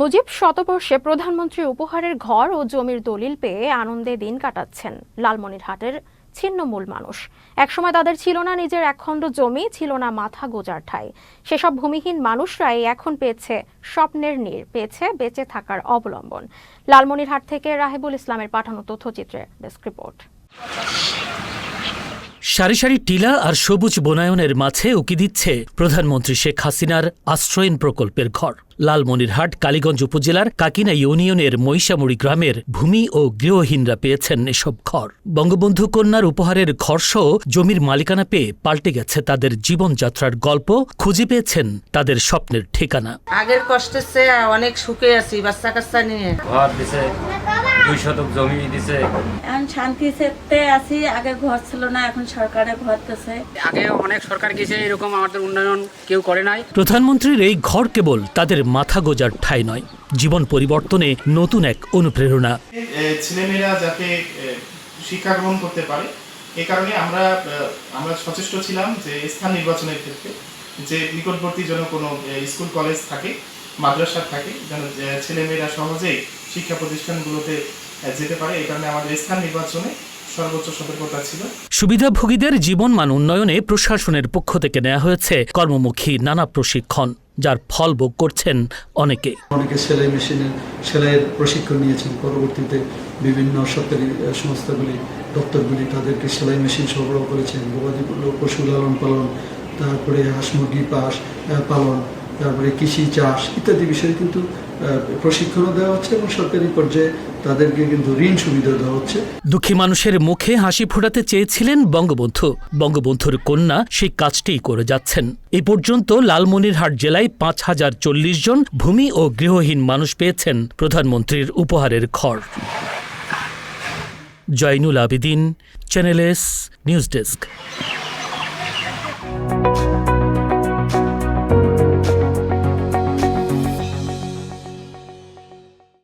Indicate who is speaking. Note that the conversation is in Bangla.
Speaker 1: মুজিব, শতবর্ষে প্রধানমন্ত্রী উপহারের ঘর ও জমির দলিল পেয়ে আনন্দে দিন কাটাচ্ছেন লালমনিরহাটের ছিন্নমূল মানুষ। একসময় তাদের ছিল না নিজের একখণ্ড জমি, ছিল না মাথা গোজার ঠাই। সেসব ভূমিহীন মানুষরাই এখন পেয়েছে স্বপ্নের নীড় পেয়েছে বেঁচে থাকার অবলম্বন। লালমনিরহাট থেকে রাহেবুল ইসলামের পাঠানো তথ্যচিত্রে ডেস্ক রিপোর্ট।
Speaker 2: সারি সারি টিলা আর সবুজ বনায়নের মাঝে উকি দিচ্ছে প্রধানমন্ত্রী শেখ হাসিনার আশ্রয়ন প্রকল্পের ঘর। লালমনিরহাট কালীগঞ্জ উপজেলার কাকিনা ইউনিয়নের মহিষামুড়ি গ্রামের ভূমি ও গৃহহীনরা পেয়েছেন এসব ঘর। বঙ্গবন্ধু কন্যার উপহারের ঘরসহ জমির মালিকানা পেয়ে পাল্টে গেছে তাদের জীবনযাত্রার গল্প খুঁজে পেয়েছেন তাদের স্বপ্নের ঠিকানা।
Speaker 3: আগের কষ্টের চেয়ে অনেক সুখে আছি বাচ্চা কাচ্চা নিয়ে।
Speaker 4: ঘর দুই শতক জমি দিছে।
Speaker 5: এখন শান্তিতে আছি আগে ঘর ছিল না এখন সরকারে ঘর দিতেছে
Speaker 6: আগে অনেক সরকার গেছে এরকম আমাদের উন্নয়ন কেউ করে নাই।
Speaker 2: প্রধানমন্ত্রীর এই ঘর কেবল তাদের মাথা গোজার ঠাঁই নয় জীবন পরিবর্তনে নতুন এক অনুপ্রেরণা।
Speaker 7: ছেলেমেয়েরা যাতে শিক্ষা গ্রহণ করতে পারে এ কারণে আমরা আমরা সচেষ্ট ছিলাম যে স্থান নির্বাচনের ক্ষেত্রে যে নিকটবর্তী যেন কোনো স্কুল কলেজ থাকে মাদ্রাসা থাকে যেন ছেলেমেয়েরা সহজেই শিক্ষা প্রতিষ্ঠানগুলোতে যেতে পারে। এই কারণে আমাদের স্থান নির্বাচনে সর্বোচ্চ সতর্কতা ছিল।
Speaker 2: সুবিধাভোগীদের জীবনমান উন্নয়নে প্রশাসনের পক্ষ থেকে নেওয়া হয়েছে কর্মমুখী নানা প্রশিক্ষণ যার ফল ভোগ করছেন অনেকে।
Speaker 8: অনেকে সেলাই মেশিনের সেলাইয়ের প্রশিক্ষণ নিয়েছেন। পরবর্তীতে বিভিন্ন সরকারি সংস্থাগুলি দপ্তরগুলি তাদেরকে সেলাই মেশিন সরবরাহ করেছেন। গবাদি পশু- পশু লালন পালন তারপরে হাঁস মুরগি পাস আহ, পালন তারপরে কৃষি চাষ ইত্যাদি বিষয়ে কিন্তু প্রশিক্ষণও দেওয়া হচ্ছে এবং সরকারি পর্যায়ে তাদেরকে কিন্তু ঋণ সুবিধা দেওয়া হচ্ছে।
Speaker 2: দুঃখী মানুষের মুখে হাসি ফোটাতে চেয়েছিলেন বঙ্গবন্ধু। বঙ্গবন্ধুর কন্যা সেই কাজটিই করে যাচ্ছেন। এ পর্যন্ত লালমনিরহাট জেলায় পাঁচ হাজার চল্লিশ জন ভূমি ও গৃহহীন মানুষ পেয়েছেন প্রধানমন্ত্রীর উপহারের ঘর Zainul Abedin, channel S, news desk.